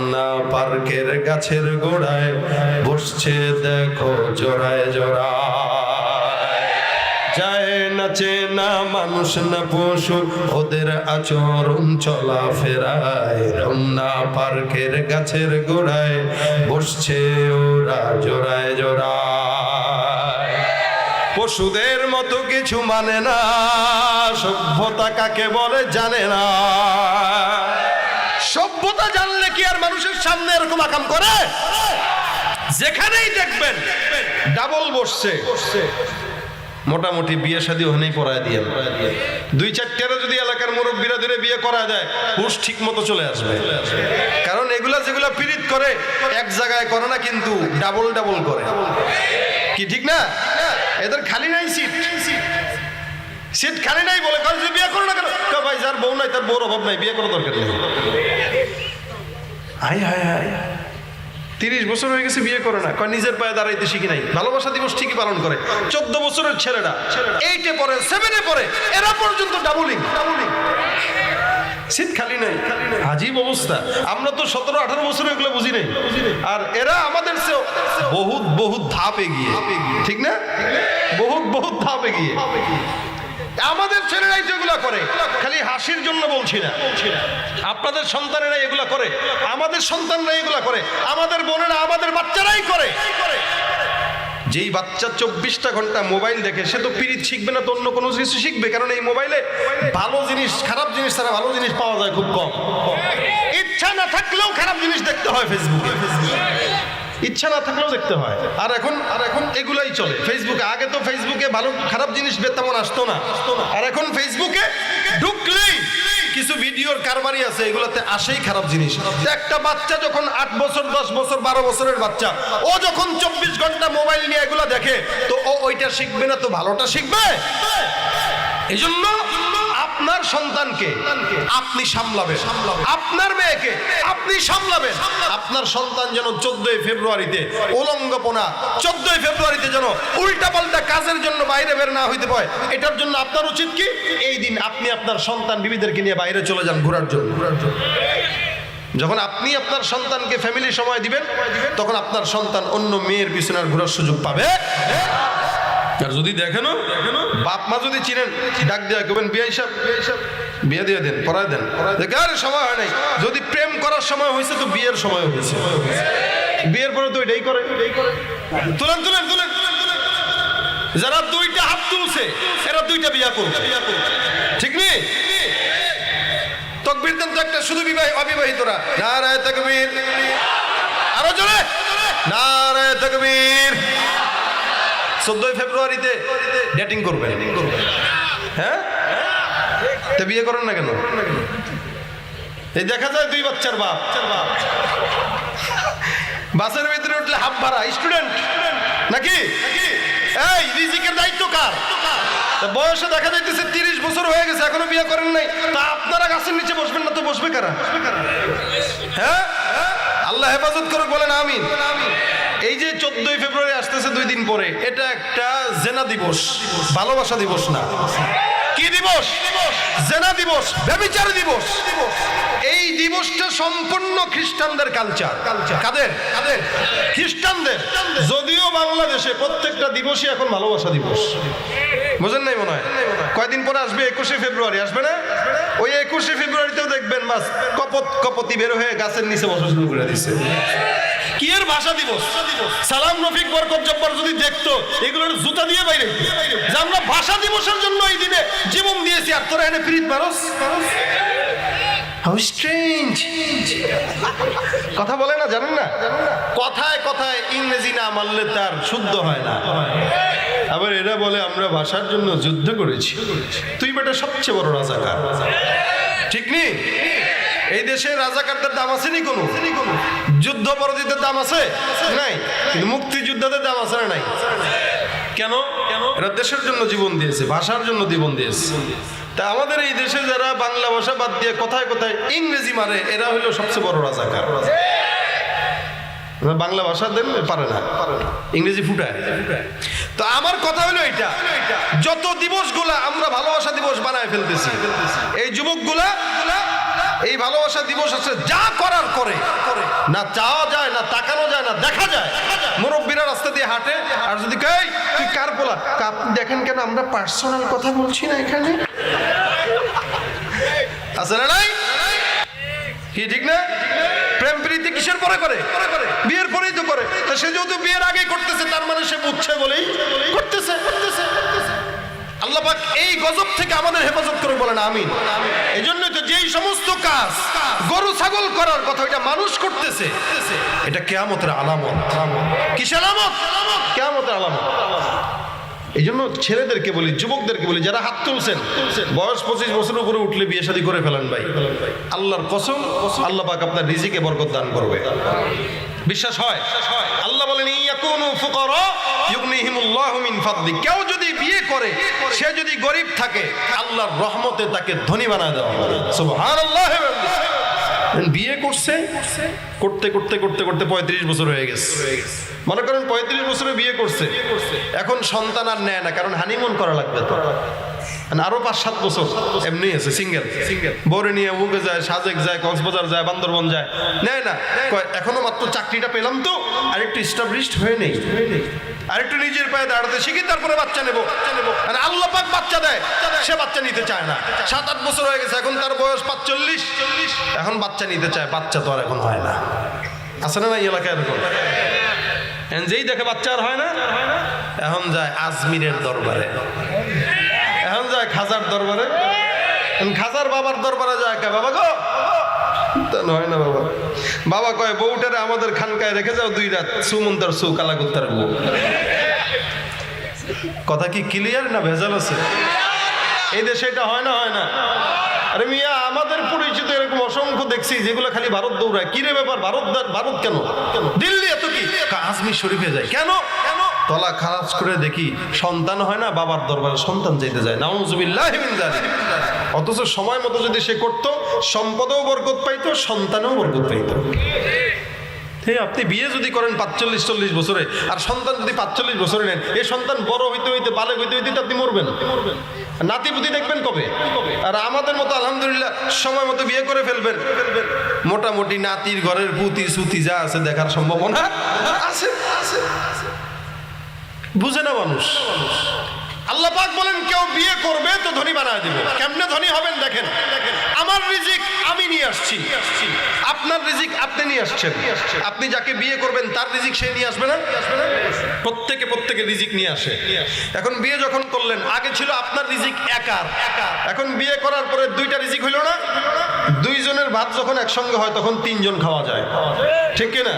রমনা পার্কের গাছের গোড়ায় বসছে দেখো জোড়ায় জোড়ায়। যায় নাচে না মানুষ না পশু, ওদের আচরণ চলা ফেরায়। রমনা পার্কের গাছের গোড়ায় বসছে ওরা জোড়ায় জোড়ায়। পশুদের মতো কিছু মানে না, সভ্যতা কাকে বলে জানে না। সভ্যতা জানলে সামনে এরকম আকাম করে? যেখানেই দেখবেন ডাবল বসছে। মোটামুটি বিয়ে শাদী ওখানেই পড়ায় দিয়ে দুই চারটেরও যদি এলাকার মুরব্বীরা ধরে বিয়ে করা যায় হুশ ঠিক মতো চলে আসবে। কারণ এগুলা যেগুলা পীড়িত করে, এক জায়গায় করে না, কিন্তু ডাবল ডাবল করে। কি ঠিক না? এদের খালি নাই সিট। সিট খালি নাই বলে কাল বিয়ে করো না কেন? ভাই, যার বউ নাই, তার বউর অভাব নাই, বিয়ে করার দরকার নেই। তিরিশ বছর হয়ে গেছে বিয়ে করে না। কয়, নিজের পায়ে দাঁড়াইতে শিখি নাই। ভালোবাসা দিবস ঠিকই পালন করে। চোদ্দ বছরের ছেলেরা। এইটে পরে সেভেনে পরে এরা পর্যন্ত ডাবলিং ডাবলিং সিট খালি নাই। আজীব অবস্থা। আমরা তো সতেরো, আঠারো বছর এগুলো বুঝি নাই। আর এরা আমাদের বহুত বহুত ধাপ এগিয়ে। ঠিক না? বহুত বহুত ধাপ এগিয়ে। আমাদের ছেলেরাই তো এগুলা করে। খালি হাসির জন্য বলছি না। আপনাদের সন্তানেরা এগুলা করে। আমাদের সন্তানরা এগুলা করে। আমাদের বোনেরা, আমাদের বাচ্চারাই করে। যেই বাচ্চা চব্বিশটা ঘণ্টা মোবাইল দেখে, সে তো পিরিত শিখবে না, তো অন্য কোনো কিছু শিখবে। কারণ এই মোবাইলে ভালো জিনিস, খারাপ জিনিস ছাড়া ভালো জিনিস পাওয়া যায় খুব কম। ইচ্ছা না থাকলেও খারাপ জিনিস দেখতে হয় ফেসবুকে ফেসবুকে ইচ্ছা না থাকলেও দেখতে হয়। আর এখন আর এখন এগুলাই চলে। ফেসবুকে আগে তো ফেসবুকে ভালো, খারাপ জিনিস তেমন আসতো না। আর এখন ফেসবুকে ঢুকলেই কিছু ভিডিওর কারবারি আছে, এগুলোতে আসেই খারাপ জিনিস। একটা বাচ্চা যখন আট বছর, দশ বছর, বারো বছরের বাচ্চা, ও যখন চব্বিশ ঘণ্টা মোবাইল নিয়ে এগুলো দেখে, তো ও ওইটা শিখবে না, তো ভালোটা শিখবে? এই জন্য আপনার সন্তানকে আপনি সামলাবেন। আপনার মেয়েকে আপনি সামলাবেন। আপনার সন্তান যেন চোদ্দই ফেব্রুয়ারিতে উলঙ্গপনা চোদ্দই ফেব্রুয়ারিতে যেন উল্টাপাল্টা কাজের জন্য বাইরে বের না হইতে পারে এটার জন্য আপনার উচিত কি? এই দিন আপনি আপনার সন্তান বিবিদেরকে নিয়ে বাইরে চলে যান ঘোরার জন্য। ঘোরার জন্য। যখন আপনি আপনার সন্তানকে ফ্যামিলি সময় দিবেন তখন আপনার সন্তান অন্য মেয়ের পিছনে ঘোরার সুযোগ পাবে। আর যদি দেখেন বাপ মা যদি চিনেন ডাক দেওয়া কেবেন বিয়ে হিসাব বিয়ে দিয়ে দেন পড়ায় দেন। দেখে আরে সময় হয় নাই। যদি প্রেম করার সময় হয়েছে তো বিয়ের সময় হয়েছে বিয়ের পরে তো এটাই করে। তুলেন তুলেন, তুলেন। যারা দুইটা হাত তুলছে এরা দুইটা বিয়া করবে। ঠিক নেই তকবির দেন তো একটা শুধু বিবাহ অবিবাহিতরা। নারায় তকবীর। আরও জোরে। নারায় তকবীর। চোদ্দই ফেব্রুয়ারিতে ডেটিং করবেন হ্যাঁ? তো বিয়ে করেন না কেন? এই দেখা যায় দুই বাচ্চার বাপ। বাসের ভিতরে উঠলে হাফ ভাড়া স্টুডেন্ট নাকি? এই, রিজিকের দায়িত্ব কার? বয়সে দেখা যাইতেছে তিরিশ বছর হয়ে গেছে, এখনও বিয়ে করেন নাই। তা আপনারা গাছের নিচে বসবেন না তো বসবে কারা? হ্যাঁ? আল্লাহ হেফাজত করুক বলেন আমিন। এই যে চোদ্দই ফেব্রুয়ারি আসতেছে দুই দিন পরে এটা একটা জেনা দিবস ভালোবাসা দিবস না। কি দিবস? জেনা দিবস ব্যবিচার দিবস। এই দিবসটা সম্পূর্ণ খ্রিস্টানদের কালচার কাদের? কাদের? খ্রিস্টানদের। যদিও বাংলাদেশে প্রত্যেকটা দিবসই এখন ভালোবাসা দিবস। বুঝেন নাই মনে হয়? কয়দিন পরে আসবে? একুশে ফেব্রুয়ারি। আসবে না? ওই একুশে ফেব্রুয়ারিতেও দেখবেন বাস কপত কপতি বের হয়ে গাছের নিচে বসা শুরু করে দিচ্ছে কি এর ভাষা দিবস? সালাম রফিক বরকত জব্বার যদি দেখতো এগুলোর জুতা দিয়ে বাইরে যে আমরা ভাষা দিবসের জন্য এই দিনে জীবন দিয়েছি আর তোরা এনে ফিরিত মানুষ? হাউ স্ট্রেঞ্জ কথা বলে না, জানেন না? কথায় কথায় ইংরেজি না মানলে তার শুদ্ধ হয় না। আবার এরা বলে, আমরা ভাষার জন্য যুদ্ধ করেছি। তুই বেটা সবচেয়ে বড় রাজাকার। ঠিক নেই এই দেশে রাজাকারদের দাম আছে নি কোনো? যুদ্ধ পরাজিতের দাম আছে? নাই। কিন্তু মুক্তিযুদ্ধদের দাম আছে না নাই? কেন? এরা দেশের জন্য জীবন দিয়েছে ভাষার জন্য জীবন দিয়েছে। তা আমাদের এই দেশে যারা বাংলা ভাষা বাদ দিয়ে কথায় কথায় ইংরেজি মারে এরা হলো সবচেয়ে বড় রাজাকার। বাংলা ভাষা দেন পারে না। ইংরেজি ফুটায়। তো আমার কথা হলো এটা যত দিবসগুলা আমরা ভালোবাসা দিবস বানায় ফেলতেছি এই যুবকগুলা এই ভালোবাসা দিবস আছে, যা করার করে। না চাওয়া যায়, না তাকানো যায়, না দেখা যায়। মুরব্বীরা রাস্তা দিয়ে হাঁটে, আর যদি কই তুই কার আপনি দেখেন কেন, আমরা পার্সোনাল কথা বলছি না এখানে। আছে না নাই? কি, ঠিক না? প্রেম প্রীতি কিসের পরে করে? বিয়ের পরেই তো করে। তা সে যেহেতু বিয়ের আগে করতেছে, তার মানে সে বুঝছে বলেই আল্লাহ পাক এই গজব থেকে আমাদের হেফাজত করে বলেন, আমিন। এই জন্যই তো যেই সমস্ত কাজ, গরু ছাগল করার কথা এটা মানুষ করতেছে, এটা কেয়ামতের আলামত। কিসের আলামত? কেয়ামতের আলামত। এই জন্য ছেলেদেরকে বলি, যুবকদেরকে বলি, যারা হাত তুলছেন, বয়স পঁচিশ বছর উপরে উঠলে বিয়ে শাদী করে ফেলেন ভাই। আল্লাহর কসম, আল্লাহ পাক আপনার রিজিকে বরকত দান করবে। বিশ্বাস হয়? আল্লাহ বলেন, ইয়াকুনু ফুকারা ইউগনিহিমুল্লাহু মিন ফাদলি। কেউ যদি বিয়ে করে, সে যদি গরিব থাকে, আল্লাহর রহমতে তাকে ধনী বানায় দেওয়া সুবহানাল্লাহ। বিয়ে করছে, করতে করতে করতে করতে পঁয়ত্রিশ বছর হয়ে গেছে। মনে করেন পঁয়ত্রিশ বছরে বিয়ে করছে। এখন সন্তান আর নেয় না, কারণ হানিমুন করা লাগবে তো। আরও পাঁচ সাত বছর। এমনি আছে সিঙ্গেল সিঙ্গেল বরে নিয়ে মুখে যায় সাজেক যায় কক্সবাজার যায় বান্দরবন যায়। নেয় না। এখনও মাত্র চাকরিটা পেলাম তো আর একটু স্টাবলিশড হয়ে নেই। আর একটু নিজের পায়ে দাঁড়াতে শিখি তারপরে বাচ্চা নেব। মানে আল্লাহ পাক বাচ্চা দেয় সে বাচ্চা নিতে চায় না। সাত আট বছর হয়ে গেছে এখন তার বয়স পাঁচচল্লিশ। এখন বাচ্চা নিতে চায় বাচ্চা তো আর এখন হয় না। আছে না না এই এলাকায় এরকম? যেই দেখে বাচ্চা আর হয় না এখন যায় আজমিরের দরবারে। খাজার দরবারে? খাজার বাবার দরবারে যায় কে? বাবা গো! না বাবা। বাবা কয়, বউটারে আমাদের খানকায় রেখে যাও দুই রাত সু কালাগুত্তার বউ। কথা কি ক্লিয়ার না এই দেশে এটা হয় না হয় না। আরে আমাদের পরিচিত এরকম অসংখ্য দেখছি, যেগুলো খালি ভারত দৌড়ায়। কি রে ব্যাপার? ভারত ভারত কেন? দিল্লি এত কি? আজমির শরীফে যায়। কেন? তলা খারাপ করে দেখি সন্তান হয় না, বাবার দরবারে সন্তান যেতে যায়। নাউজুবিল্লাহ অথচ সময় মতো যদি সে করত, সম্পদেও বরকত পাইতো, সন্তানও বরকত পাইতো। হে, আপনি বিয়ে যদি করেন পাঁচচল্লিশ চল্লিশ বছরে, আর সন্তান যদি পাঁচচল্লিশ বছরে নেন এই সন্তান বড় হইতে হইতে, বালে হইতে হইতে আপনি মরবেন। নাতি পুতি দেখবেন কবে? আর আমাদের মতো আলহামদুলিল্লাহ, সময় মতো বিয়ে করে ফেলবেন। মোটামুটি নাতির ঘরের পুতি সুতি যা আছে দেখার সম্ভাবনা আছে আছে। বুঝে না মানুষ। আল্লাহ পাক বলেন, কেউ বিয়ে করবে তো ধনী বানায় দিব। কেমনে ধনী হবেন দেখেন? আমার রিজিক আমি নিয়ে আসছি। আপনার রিজিক আপনি নিয়ে আসছেন। আপনি যাকে বিয়ে করবেন, তার রিজিক সে নিয়ে আসবে না? প্রত্যেকে প্রত্যেকে রিজিক নিয়ে আসে। এখন বিয়ে যখন করলেন, আগে ছিল আপনার রিজিক একার। এখন বিয়ে করার পরে দুইটা রিজিক হইল না? দুইজনের ভাত যখন একসঙ্গে হয়, তখন তিনজন খাওয়া যায়। ঠিক কিনা?